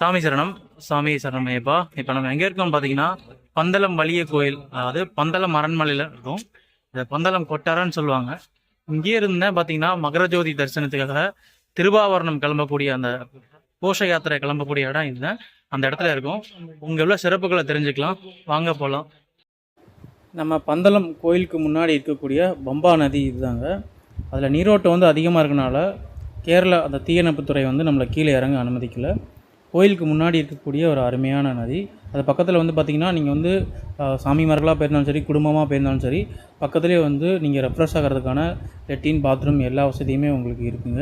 சாமி சரணம் சாமி சரணம் ஐயப்பா இப்போ நம்ம எங்கே இருக்கோம் பார்த்தீங்கன்னா பந்தளம் வலிய கோயில் அதாவது பந்தளம் அரண்மனையில் இருக்கும். இந்த பந்தளம் கொட்டாரன்னு சொல்லுவாங்க. இங்கே இருந்தேன் பார்த்தீங்கன்னா மகரஜோதி தரிசனத்துக்காக திருவாவரணம் கிளம்பக்கூடிய அந்த கோஷ யாத்திரை கிளம்பக்கூடிய இடம் இதுதான் அந்த இடத்துல இருக்கும். உங்கள் உள்ள சிறப்புகளை தெரிஞ்சுக்கலாம். வாங்க போகலாம் நம்ம பந்தளம் கோயிலுக்கு முன்னாடி இருக்கக்கூடிய பம்பா நதி இதுதாங்க. அதில் நீரோட்டம் வந்து அதிகமாக இருக்கனால கேரளா அந்த தீயணைப்புத்துறை வந்து நம்மளை கீழே இறங்க அனுமதிக்கலை. கோயிலுக்கு முன்னாடி இருக்கக்கூடிய ஒரு அருமையான நதி. அது பக்கத்தில் வந்து பார்த்திங்கன்னா நீங்கள் வந்து சாமிமார்களாக போயிருந்தாலும் சரி குடும்பமாக போயிருந்தாலும் சரி பக்கத்துலேயே வந்து நீங்கள் ரெஃப்ரெஷ் ஆகிறதுக்கான லெட்டின் பாத்ரூம் எல்லா வசதியுமே உங்களுக்கு இருக்குங்க.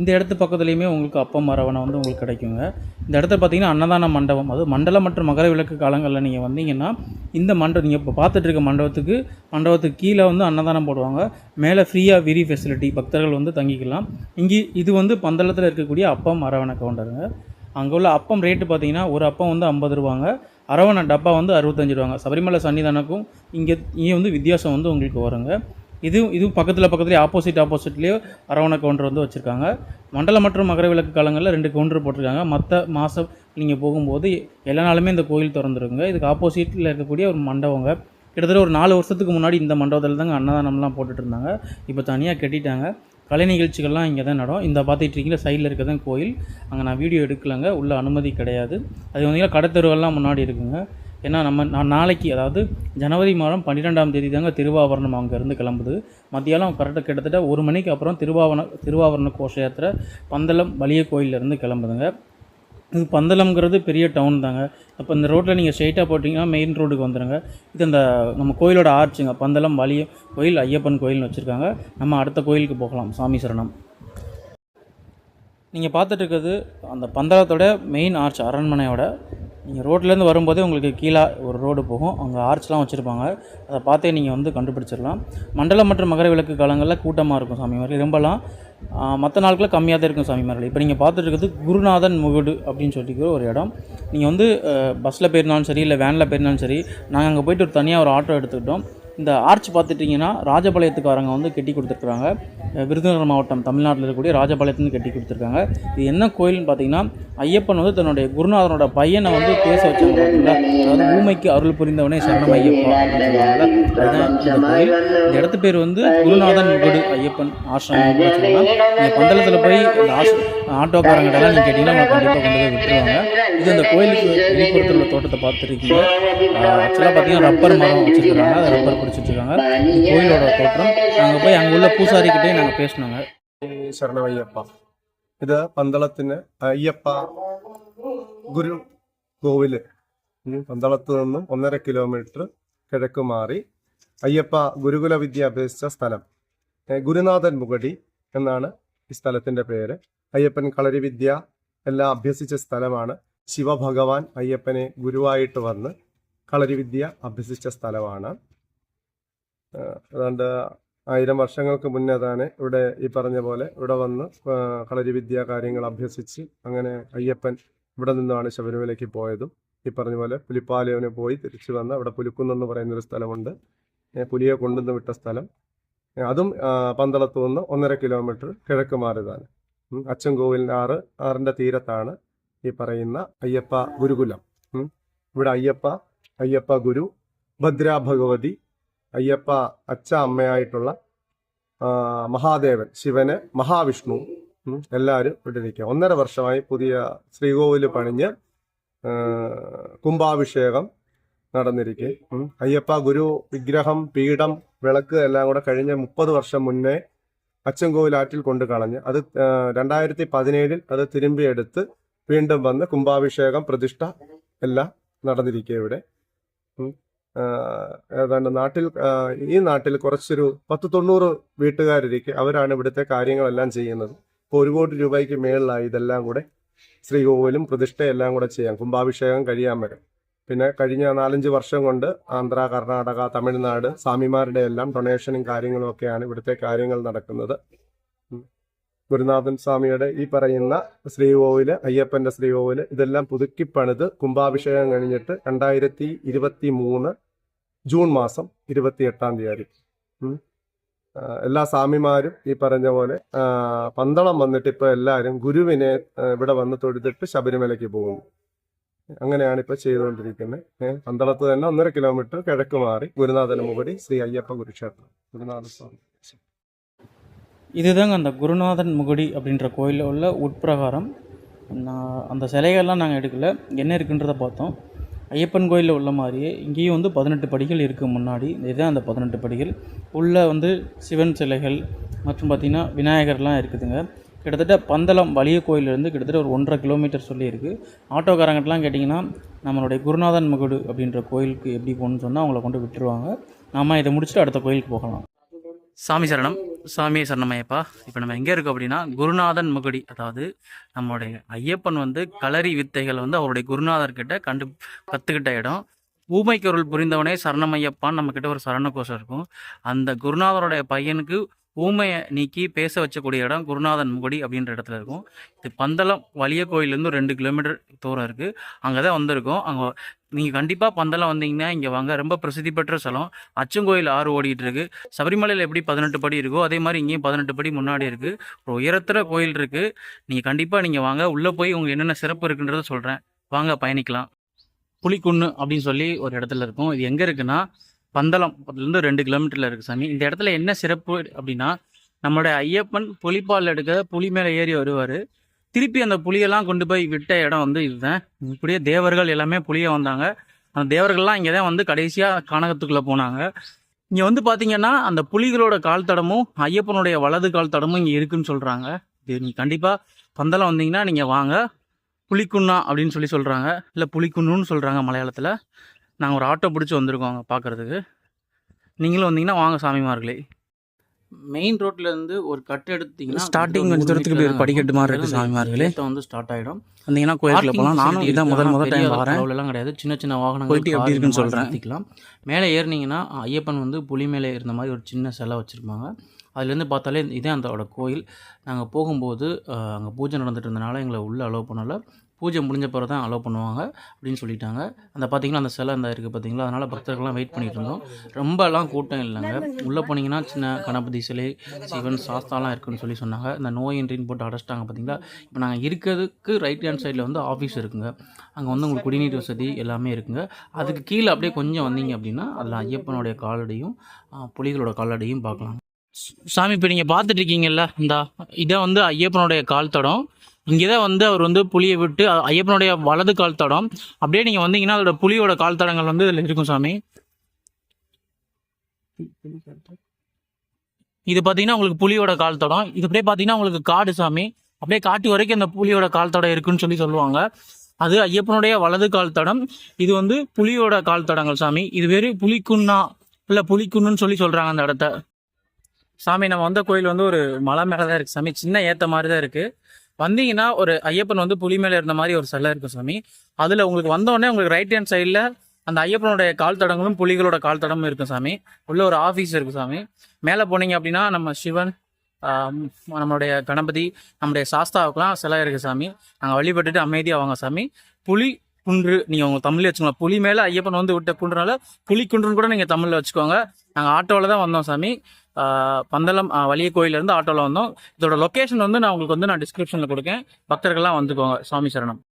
இந்த இடத்து பக்கத்துலேயுமே உங்களுக்கு அப்பம் மரவணை வந்து உங்களுக்கு கிடைக்குங்க. இந்த இடத்துல பார்த்தீங்கன்னா அன்னதான மண்டபம். அது மண்டலம் மற்றும் மகர விளக்கு காலங்களில் நீங்கள் வந்தீங்கன்னா இந்த மண்டபம் நீங்கள் இப்போ பார்த்துட்டு இருக்க மண்டபத்துக்கு மண்டபத்துக்கு கீழே வந்து அன்னதானம் போடுவாங்க. மேலே ஃப்ரீயாக விரி ஃபெசிலிட்டி பக்தர்கள் வந்து தங்கிக்கலாம். இங்கே இது வந்து பந்தளத்தில் இருக்கக்கூடிய அப்பம் அரவணை கவுண்டருங்க அங்கே உள்ள அப்பம் ரேட்டு பார்த்தீங்கன்னா ஒரு அப்பம் வந்து ஐம்பது ரூபாங்க. அரவணை டப்பா வந்து அறுபத்தஞ்சு ரூபாங்க. சபரிமலை சன்னிதானக்கும் இங்கே இங்கே வந்து வித்தியாசம் வந்து உங்களுக்கு வருங்க. இது இது பக்கத்தில் பக்கத்துலேயே ஆப்போசிட் ஆப்போசிட்லேயே அரவணை கவுண்டர் வந்து வச்சுருக்காங்க. மண்டல மற்றும் மகர விளக்கு காலங்களில் ரெண்டு கவுண்டர் போட்டிருக்காங்க. மற்ற மாதம் நீங்கள் போகும்போது எல்லா நாளுமே இந்த கோயில் திறந்துருக்குங்க. இதுக்கு ஆப்போசிட்டில் இருக்கக்கூடிய ஒரு மண்டபங்க. கிட்டத்தட்ட ஒரு நாலு வருஷத்துக்கு முன்னாடி இந்த மண்டபத்தில் தாங்க அன்னதானம்லாம் போட்டுட்டு இருந்தாங்க. இப்போ தனியாக கட்டிட்டாங்க. கலை நிகழ்ச்சிகள்லாம் இங்கே தான் நடும். இந்த பார்த்துட்டு இருக்கீங்க சைடில் இருக்க தான் கோயில். அங்கே நான் வீடியோ எடுக்கலைங்க உள்ள அனுமதி கிடையாது. அது வந்து கடத்தெருவெல்லாம் முன்னாடி இருக்குங்க. ஏன்னா நம்ம நான் நாளைக்கு அதாவது ஜனவரி மாதம் பன்னிரெண்டாம் தேதி தாங்க திருவாவரணம் அங்கேருந்து கிளம்புது. மத்தியானம் கரெக்டாக கிட்டத்தட்ட ஒரு மணிக்கு அப்புறம் திருவாவண திருவாவரண கோஷ யாத்திரை பந்தளம் வலிய கோயிலேருந்து கிளம்புதுங்க. பந்தளம்ங்கிறது பெரிய டவுன் தாங்க. அப்போ இந்த ரோட்டில் நீங்கள் ஸ்ட்ரெயிட்டாக போட்டிங்கன்னா மெயின் ரோடுக்கு வந்துடுங்க இது அந்த நம்ம கோயிலோட ஆர்ச்சுங்க பந்தளம் வலிய கோயில் ஐயப்பன் கோயில்னு வச்சுருக்காங்க. நம்ம அடுத்த கோயிலுக்கு போகலாம் சாமி சரணம். நீங்கள் பார்த்துட்டு இருக்கிறது அந்த பந்தளத்தோட மெயின் ஆர்ச் அரண்மனையோட நீங்கள் ரோட்லேருந்து வரும்போதே உங்களுக்கு கீழே ஒரு ரோடு போகும். அங்கே ஆர்ச்லாம் வச்சுருப்பாங்க. அதை பார்த்தே நீங்கள் வந்து கண்டுபிடிச்சிடலாம். மண்டலம் மற்றும் மகர விளக்கு காலங்களில் கூட்டமாக இருக்கும் சாமி மாதிரி ரொம்பலாம் மற்ற நாட்களில் கம்மியாக தான் இருக்கும் சாமி மாதிரி இப்போ நீங்கள் பார்த்துட்டு இருக்கிறது குருநாதன் முகுடு அப்படின்னு சொல்லிக்கிற ஒரு இடம். நீங்கள் வந்து பஸ்ஸில் போயிருந்தாலும் சரி இல்லை வேனில் போயிருந்தாலும் சரி நாங்கள் அங்கே போயிட்டு ஒரு தனியாக ஒரு ஆட்டோ எடுத்துக்கிட்டோம். இந்த ஆர்ச் பார்த்துட்டிங்கன்னா ராஜபாளையத்துக்காரங்க வந்து கட்டி கொடுத்துருக்குறாங்க. விருதுநகர் மாவட்டம் தமிழ்நாட்டில் இருக்கக்கூடிய ராஜபாளையத்துலேருந்து கட்டி கொடுத்துருக்காங்க. இது என்ன கோயில்னு பார்த்தீங்கன்னா ஐயப்பன் வந்து தன்னுடைய குருநாதனோட பையனை வந்து பேச வச்சாங்க அதாவது ஊமைக்கு அருள் புரிந்தவனே சரணம் ஐயப்பா அப்படின்னு அதுதான் இந்த கோயில். இந்த இடத்து பேர் வந்து குருநாதன் முகடு ஐயப்பன் ஆசிரமம் சொல்லலாம் நீங்கள் பந்தளத்தில் போய் இந்த ஆஷ் ஆட்டோக்காரங்கிட்டலாம் நீங்கள் கேட்டிங்கன்னா அவங்க கண்டிப்பாக கொண்டு போய் விட்டுருவாங்க இது அந்த கோயிலுக்கு வெளிப்புறத்தில் உள்ள தோட்டத்தை பார்த்துருக்கீங்க ஆக்சுவலாக பார்த்தீங்கன்னா ரப்பர் மரம் வச்சுருக்காங்க அதை ரப்பர் பிடிச்சிட்டு இருக்காங்க இது கோயிலோட தோற்றம் நாங்கள் போய் அங்கே உள்ள பூசாரிக்கிட்டே நாங்கள் பேசினோங்க ശരണമയ്യപ്പ ഇത് പന്തളത്തിന് അയ്യപ്പ ഗുരു കോവില് ഉം, പന്തളത്ത് നിന്നും ഒന്നര കിലോമീറ്റർ കിഴക്ക് മാറി അയ്യപ്പ ഗുരുകുല വിദ്യ അഭ്യസിച്ച സ്ഥലം ഏ, ഗുരുനാഥൻ മുകടി എന്നാണ് ഈ സ്ഥലത്തിന്റെ പേര് അയ്യപ്പൻ കളരിവിദ്യ എല്ലാം അഭ്യസിച്ച സ്ഥലമാണ്. ശിവഭഗവാൻ അയ്യപ്പനെ ഗുരുവായിട്ട് വന്ന് കളരിവിദ്യ അഭ്യസിച്ച സ്ഥലമാണ്. അതുകൊണ്ട് ആയിരം വർഷങ്ങൾക്ക് മുന്നേ തന്നെ ഇവിടെ ഈ പറഞ്ഞ പോലെ ഇവിടെ വന്ന് കളരിവിദ്യ കാര്യങ്ങൾ അഭ്യസിച്ച് അങ്ങനെ അയ്യപ്പൻ ഇവിടെ നിന്നാണ് ശബരിമലയ്ക്ക് പോയതും. ഈ പറഞ്ഞ പോലെ പുലിപ്പാലയവന് പോയി തിരിച്ചു വന്ന് അവിടെ പുലിക്കുന്നെന്ന് പറയുന്നൊരു സ്ഥലമുണ്ട്. പുലിയെ കൊണ്ടുവന്ന് വിട്ട സ്ഥലം. അതും പന്തളത്തു നിന്ന് ഒന്നര കിലോമീറ്റർ കിഴക്ക് മാറിയതാണ്. ആറ് ആറിന്റെ തീരത്താണ് ഈ പറയുന്ന അയ്യപ്പ ഗുരുകുലം. ഇവിടെ അയ്യപ്പ അയ്യപ്പ ഗുരു ഭദ്ര ഭഗവതി അയ്യപ്പ അച്ഛ അമ്മയായിട്ടുള്ള മഹാദേവൻ ശിവന് മഹാവിഷ്ണു എല്ലാവരും ഇവിടെ ഇരിക്കുക ഒന്നര വർഷമായി പുതിയ ശ്രീകോവിൽ പണിഞ്ഞ് കുംഭാഭിഷേകം നടന്നിരിക്കെ. അയ്യപ്പ ഗുരു വിഗ്രഹം പീഠം വിളക്ക് എല്ലാം കൂടെ കഴിഞ്ഞ മുപ്പത് വർഷം മുന്നേ അച്ചൻകോവിൽ ആറ്റിൽ കൊണ്ട് കളഞ്ഞ് അത് രണ്ടായിരത്തി പതിനേഴിൽ അത് തിരുമ്പിയെടുത്ത് വീണ്ടും വന്ന് കുംഭാഭിഷേകം പ്രതിഷ്ഠ എല്ലാം നടന്നിരിക്കുക ഇവിടെ. ഏതാണ്ട് നാട്ടിൽ ഈ നാട്ടിൽ കുറച്ചൊരു പത്ത് തൊണ്ണൂറ് വീട്ടുകാരിരിക്കെ അവരാണ് ഇവിടുത്തെ കാര്യങ്ങളെല്ലാം ചെയ്യുന്നത്. ഇപ്പോൾ ഒരു കോടി രൂപയ്ക്ക് മേളിലായി ഇതെല്ലാം കൂടെ ശ്രീകോവിലും പ്രതിഷ്ഠയെല്ലാം കൂടെ ചെയ്യാം. കുംഭാഭിഷേകം കഴിയാൻ വരും. പിന്നെ കഴിഞ്ഞ നാലഞ്ച് വർഷം കൊണ്ട് ആന്ധ്ര കർണാടക തമിഴ്നാട് സ്വാമിമാരുടെ എല്ലാം ഡൊണേഷനും കാര്യങ്ങളും ഒക്കെയാണ് ഇവിടുത്തെ കാര്യങ്ങൾ നടക്കുന്നത്. ഗുരുനാഥൻ സ്വാമിയുടെ ഈ പറയുന്ന ശ്രീകോവിൽ അയ്യപ്പന്റെ ശ്രീകോവിൽ ഇതെല്ലാം പുതുക്കിപ്പണിത് കുംഭാഭിഷേകം കഴിഞ്ഞിട്ട് രണ്ടായിരത്തി ഇരുപത്തി മൂന്ന് ജൂൺ മാസം ഇരുപത്തി എട്ടാം തീയതി എല്ലാ സ്വാമിമാരും ഈ പറഞ്ഞ പോലെ പന്തളം വന്നിട്ട് ഇപ്പൊ എല്ലാവരും ഗുരുവിനെ ഇവിടെ വന്ന് തൊഴുതിട്ട് ശബരിമലയ്ക്ക് പോകുന്നു. അങ്ങനെയാണ് ഇപ്പൊ ചെയ്തുകൊണ്ടിരിക്കുന്നത് ഏഹ് പന്തളത്ത് തന്നെ ഒന്നര കിലോമീറ്റർ കിഴക്ക് മാറി ഗുരുനാഥന മുകടി ശ്രീ അയ്യപ്പ കുരുക്ഷേത്രം ഗുരുനാഥ സ്വാമി இதுதாங்க அந்த குருநாதன் முகுடி அப்படின்ற கோயிலில் உள்ள உட்பிரகாரம் நான் அந்த சிலைகள்லாம் நாங்கள் எடுக்கல என்ன இருக்குன்றதை பார்த்தோம் ஐயப்பன் கோயிலில் உள்ள மாதிரியே இங்கேயும் வந்து பதினெட்டு படிகள் இருக்குது முன்னாடி இதுதான் அந்த பதினெட்டு படிகள் உள்ளே வந்து சிவன் சிலைகள் மற்றும் பார்த்திங்கன்னா விநாயகர்லாம் இருக்குதுங்க கிட்டத்தட்ட பந்தளம் வலிய கோயிலேருந்து கிட்டத்தட்ட ஒரு ஒன்றரை கிலோமீட்டர் சொல்லியிருக்கு. ஆட்டோக்காரங்கிட்டலாம் கேட்டிங்கன்னா நம்மளுடைய குருநாதன் முகுடு அப்படின்ற கோயிலுக்கு எப்படி போகணும்னு சொன்னால் அவங்கள கொண்டு விட்டுருவாங்க. நாம் இதை முடிச்சுட்டு அடுத்த கோயிலுக்கு போகலாம். சாமி சரணம். சாமி சரணமையப்பா. இப்போ நம்ம எங்கே இருக்கோம் அப்படின்னா குருநாதன் முகடி அதாவது நம்மளுடைய ஐயப்பன் வந்து களரி வித்தைகள் வந்து அவருடைய குருநாதர்கிட்ட கண்டு கற்றுக்கிட்ட இடம். ஊமைக்கருள் புரிந்தவனே சரணமையப்பான்னு நம்மக்கிட்ட ஒரு சரண கோஷம் இருக்கும். அந்த குருநாதருடைய பையனுக்கு ஊமையை நீக்கி பேச வச்சக்கூடிய இடம் குருநாதன் முகடி அப்படின்ற இடத்துல இருக்கும். இது பந்தளம் வலிய கோயிலேருந்து ரெண்டு கிலோமீட்டர் தூரம் இருக்குது அங்கே தான் வந்திருக்கோம். அங்கே நீங்கள் கண்டிப்பாக பந்தளம் வந்தீங்கன்னா இங்கே வாங்க. ரொம்ப பிரசித்தி பெற்ற ஸ்தலம். அச்சங்கோயில் ஆறு ஓடிட்டு இருக்கு. சபரிமலையில் எப்படி பதினெட்டு படி இருக்கோ அதே மாதிரி இங்கேயும் பதினெட்டு படி முன்னாடி இருக்குது ஒரு உயரத்துல கோயில் இருக்குது நீங்கள் கண்டிப்பாக நீங்கள் வாங்க. உள்ளே போய் உங்களுக்கு என்னென்ன சிறப்பு இருக்குன்றத சொல்கிறேன் வாங்க பயணிக்கலாம். புலிக்குன்னு அப்படின்னு சொல்லி ஒரு இடத்துல இருக்கும். இது எங்கே இருக்குன்னா பந்தளம்லேருந்து ரெண்டு கிலோமீட்டரில் இருக்குது சாமி. இந்த இடத்துல என்ன சிறப்பு அப்படின்னா நம்மளுடைய ஐயப்பன் புலிப்பால் எடுக்க புலி மேலே ஏறி வருவார். திருப்பி அந்த புலியெல்லாம் கொண்டு போய் விட்ட இடம் வந்து இதுதான். இப்படியே தேவர்கள் எல்லாமே புலிய வந்தாங்க. அந்த தேவர்கள்லாம் இங்கே தான் வந்து கடைசியாக கானகத்துக்குள்ளே போனாங்க. இங்கே வந்து பார்த்தீங்கன்னா அந்த புலிகளோட கால் தடமும் ஐயப்பனுடைய வலது கால் தடமும் இங்கே இருக்குன்னு சொல்கிறாங்க இது நீங்கள் கண்டிப்பாக பந்தளம் வந்தீங்கன்னா நீங்கள் வாங்க. புலிக்குன்னா அப்படின்னு சொல்லி சொல்கிறாங்க இல்லை புலிக்குன்னுன்னு சொல்கிறாங்க மலையாளத்தில். நாங்கள் ஒரு ஆட்டோ பிடிச்சி வந்திருக்கோம் அங்கே பார்க்குறதுக்கு நீங்களும் வந்தீங்கன்னா வாங்க சாமிமார்களே மெயின் ரோட்ல இருந்து ஒரு கட்டு எடுத்தீங்கன்னா ஸ்டார்டிங் கொஞ்சம் தூரத்துக்கு போய் படிக்கட்டு மாதிரி இருக்கு சாமிமார்களே வந்து ஸ்டார்ட் ஆயிடும். வந்தீங்கன்னா கோயிலுக்குள்ள போகலாம். நானும் இதான் முதல் முதல் டைம் வரேன். எல்லாம் கிடையாது. சின்ன சின்ன வாகனங்கள் போயிட்டு எப்படி இருக்குன்னு சொல்கிறேன் மேலே ஏறினீங்கன்னா ஐயப்பன் வந்து புலி மேலே இருந்த மாதிரி ஒரு சின்ன சிலை வச்சுருப்பாங்க. அதுலேருந்து பார்த்தாலே இதே அதோட கோயில். நாங்கள் போகும்போது அங்கே பூஜை நடந்துட்டு இருந்தனால எங்களை உள்ளே அலோவ் பண்ணல. பூஜை முடிஞ்ச பிறகு தான் அலோவ் பண்ணுவாங்க அப்படின்னு சொல்லிட்டாங்க. அந்த பார்த்தீங்கன்னா அந்த சிலை அந்த இருக்குது பார்த்தீங்களா அதனால் பக்தர்கள்லாம் வெயிட் பண்ணிட்டு இருந்தோம். ரொம்பலாம் கூட்டம் இல்லைங்க. உள்ளே போனீங்கன்னா சின்ன கணபதி சிலை சிவன் சாஸ்தாலாம் இருக்குன்னு சொல்லி சொன்னாங்க. இந்த நோயின்றின்னு போட்டு அடைச்சிட்டாங்க பார்த்தீங்களா இப்போ நாங்கள் இருக்கிறதுக்கு ரைட் ஹேண்ட் சைடில் வந்து ஆஃபீஸ் இருக்குங்க. அங்கே வந்து உங்களுக்கு குடிநீர் வசதி எல்லாமே இருக்குங்க. அதுக்கு கீழே அப்படியே கொஞ்சம் வந்தீங்க அப்படின்னா அதில் ஐயப்பனுடைய காலடியும் புலிகளோட காலடியும் பார்க்கலாம். சாமி இப்போ நீங்கள் பார்த்துட்டு இருக்கீங்கல்ல இந்த இதை வந்து ஐயப்பனுடைய கால் தடம். இங்கே தான் வந்து அவர் வந்து புலியை விட்டு ஐயப்பனுடைய வலது கால் தடம். அப்படியே நீங்கள் வந்தீங்கன்னா அதோட புலியோட கால் தடங்கள் வந்து இதில் இருக்கும் சாமி. இது பார்த்தீங்கன்னா உங்களுக்கு புலியோட கால் தடம். இது அப்படியே பார்த்தீங்கன்னா உங்களுக்கு காடு சாமி. அப்படியே காட்டு வரைக்கும் அந்த புலியோட கால் தடம் இருக்குன்னு சொல்லி சொல்லுவாங்க. அது ஐயப்பனுடைய வலது கால் தடம். இது வந்து புலியோட கால் தடங்கள் சாமி. இது வெறும் புலிக்குன்னா இல்லை புலிக்குன்னுன்னு சொல்லி சொல்கிறாங்க அந்த இடத்த. சாமி நம்ம வந்த கோயில் வந்து ஒரு மலை மேலே தான் இருக்குது சாமி. சின்ன ஏற்ற மாதிரி தான் இருக்குது வந்தீங்கன்னா ஒரு ஐயப்பன் வந்து புலி மேலே இருந்த மாதிரி ஒரு சிலை இருக்கும் சாமி. அதில் உங்களுக்கு வந்தோடனே உங்களுக்கு ரைட் ஹேண்ட் சைடில் அந்த ஐயப்பனுடைய கால் தடங்களும் புலிகளோட கால் தடமும் இருக்கும் சாமி. உள்ள ஒரு ஆஃபீஸ் இருக்கும் சாமி. மேலே போனீங்க அப்படின்னா நம்ம சிவன் நம்மளுடைய கணபதி நம்முடைய சாஸ்தாவுக்குலாம் சிலை இருக்குது சாமி. நாங்கள் வழிபட்டுட்டு அமைதியாக வாங்க சாமி. புலி குன்று நீங்கள் உங்கள் தமிழில் வச்சுக்கோங்க. புலி மேலே ஐயப்பன் வந்து விட்ட குன்றுனால புலி குன்றுன்னு கூட நீங்கள் தமிழில் வச்சுக்கோங்க. நாங்கள் ஆட்டோவில் தான் வந்தோம் சாமி. பந்தளம் வலிய கோயிலேருந்து ஆட்டோவில் வந்தோம். இதோட லொக்கேஷன் வந்து நான் உங்களுக்கு வந்து நான் டிஸ்கிரிப்ஷனில் கொடுக்கேன். பக்தர்கள்லாம் வந்துக்கோங்க. சாமி சரணம்.